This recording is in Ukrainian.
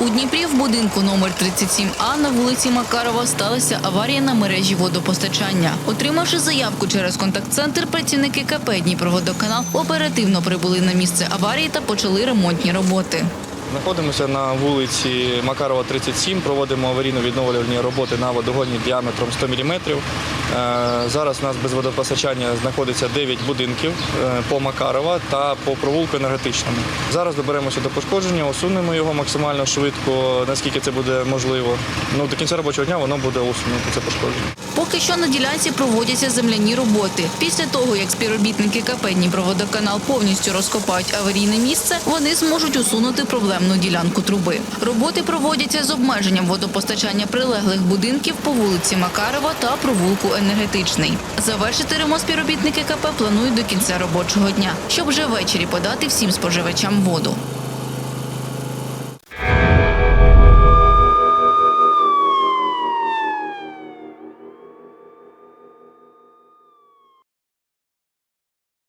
У Дніпрі в будинку номер 37А на вулиці Макарова сталася аварія на мережі водопостачання. Отримавши заявку через контакт-центр, працівники КП Дніпроводоканал оперативно прибули на місце аварії та почали ремонтні роботи. Знаходимося на вулиці Макарова, 37, проводимо аварійно-відновлювальні роботи на водогоні діаметром 100 мм. Зараз у нас без водопостачання знаходиться 9 будинків е, по Макарова та по провулку енергетичному. Зараз доберемося до пошкодження, усунемо його максимально швидко, наскільки це буде можливо. Ну, до кінця робочого дня воно буде усунуто, це пошкодження. Поки що на ділянці проводяться земляні роботи. Після того, як співробітники КП Дніпроводоканал повністю розкопають аварійне місце, вони зможуть усунути проблемну ділянку труби. Роботи проводяться з обмеженням водопостачання прилеглих будинків по вулиці Макарова та провулку енергетичний. Завершити ремонт співробітники КП планують до кінця робочого дня, щоб вже ввечері подати всім споживачам воду.